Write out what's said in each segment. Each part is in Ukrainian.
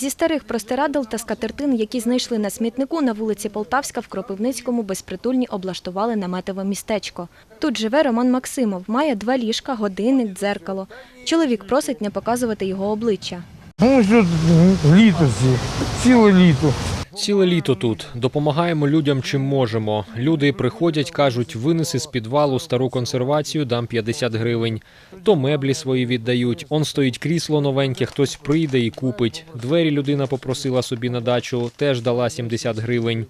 Зі старих простирадл та скатертин, які знайшли на смітнику на вулиці Полтавська в Кропивницькому безпритульні облаштували наметове містечко. Тут живе Роман Максимов, має два ліжка, годинник, дзеркало. Чоловік просить не показувати його обличчя. Ну, що літо ціле літо. Ціле літо тут допомагаємо людям, чим можемо. Люди приходять, кажуть, винеси з підвалу стару консервацію, дам 50 гривень. То меблі свої віддають. Он стоїть крісло новеньке, хтось прийде і купить. Двері людина попросила собі на дачу, теж дала 70 гривень.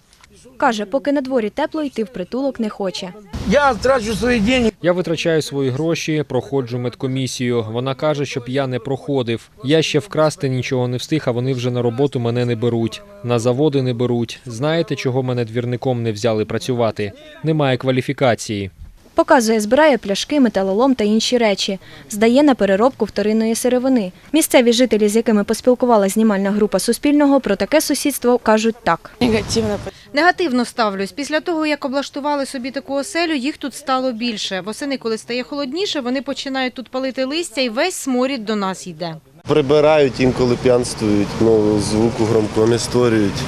Каже, поки на дворі тепло, йти в притулок не хоче. Я трачу свої гроші. Я витрачаю свої гроші, проходжу медкомісію. Вона каже, щоб я не проходив. Я ще вкрасти нічого не встиг, а вони вже на роботу мене не беруть. На заводи не беруть. Знаєте, чого мене двірником не взяли працювати? Немає кваліфікації. Показує, збирає пляшки, металолом та інші речі. Здає на переробку вторинної сировини. Місцеві жителі, з якими поспілкувала знімальна група Суспільного, про таке сусідство кажуть так. Негативно. Негативно ставлюсь. Після того, як облаштували собі таку оселю, їх тут стало більше. Восени, коли стає холодніше, вони починають тут палити листя і весь сморід до нас йде. Прибирають, інколи п'янствують, ну, звуку громко не створюють.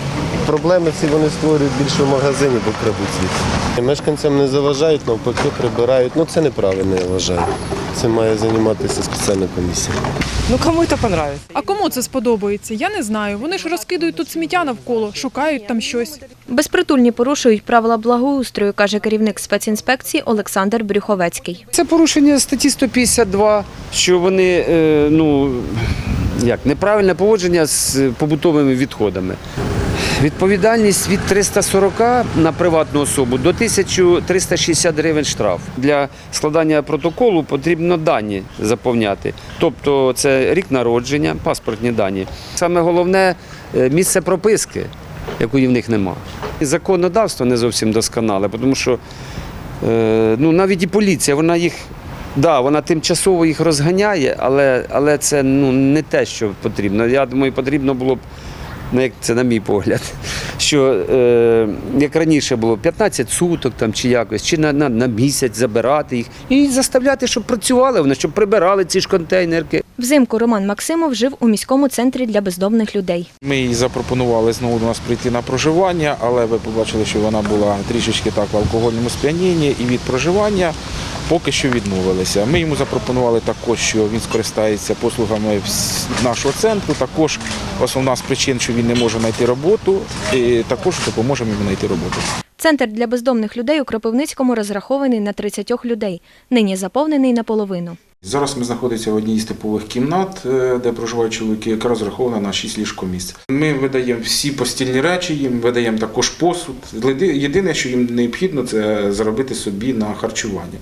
Проблеми ці вони створюють більше в магазині, бо крадуть. Мешканцям не заважають, навпаки, прибирають. Ну це неправильно, я вважаю. Цим має займатися спеціальна комісія. Ну кому это понравится? А кому це сподобається? Я не знаю. Вони ж розкидують тут сміття навколо, шукають там щось. Безпритульні порушують правила благоустрою, каже керівник спецінспекції Олександр Брюховецький. Це порушення статті 152, що вони е, ну як неправильне поводження з побутовими відходами. Відповідальність від 340 на приватну особу до 1360 гривень штраф. Для складання протоколу потрібно дані заповняти. Тобто це рік народження, паспортні дані. Саме головне е, місце прописки, якої в них нема. І законодавство не зовсім досконале, тому що Е, ну, навіть і поліція, вона їх, да, вона тимчасово їх розганяє, але, але це ну, не те, що потрібно. Я думаю, потрібно було б, ну, як це на мій погляд, що е, як раніше було 15 суток там, чи якось, чи на, на, на місяць забирати їх і заставляти, щоб працювали вони, щоб прибирали ці ж контейнерки. Взимку Роман Максимов жив у міському центрі для бездомних людей. Ми їй запропонували знову до нас прийти на проживання, але ви побачили, що вона була трішечки так в алкогольному сп'янінні і від проживання поки що відмовилися. Ми йому запропонували також, що він скористається послугами нашого центру. Також основна з причин, що він не може знайти роботу, і також допоможемо йому знайти роботу. Центр для бездомних людей у Кропивницькому розрахований на 30 людей. Нині заповнений наполовину. Зараз ми знаходимося в одній з типових кімнат, е, де проживають чоловіки, яка розрахована на 6 ліжкомісць. Ми видаємо всі постільні речі, їм видаємо також посуд. Єдине, що їм необхідно, це заробити собі на харчування.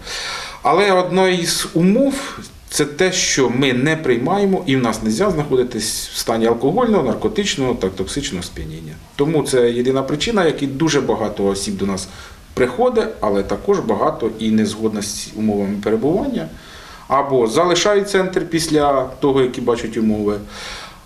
Але одна із умов це те, що ми не приймаємо і в нас не можна знаходитись в стані алкогольного, наркотичного та токсичного сп'яніння. Тому це єдина причина, яка дуже багато осіб до нас приходить, але також багато і не згодна з умовами перебування або залишають центр після того, які бачать умови,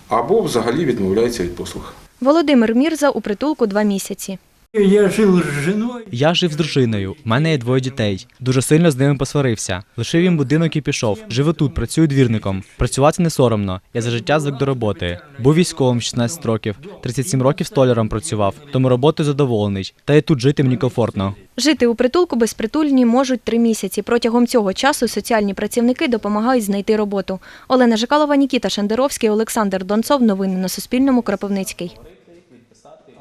або взагалі відмовляються від послуг. Володимир Мірза у притулку два місяці. Я жив з жіною. Я жив з дружиною. У мене є двоє дітей. Дуже сильно з ними посварився. Лишив їм будинок і пішов. Живу тут, працюю двірником. Працювати не соромно. Я за життя звик до роботи. Був військовим 16 років, 37 років столяром працював, тому роботою задоволений. Та і тут жити мені комфортно. Жити у притулку безпритульні можуть три місяці. Протягом цього часу соціальні працівники допомагають знайти роботу. Олена Жикалова, Нікіта Шендеровський, Олександр Донцов. Новини на Суспільному. Кропивницький.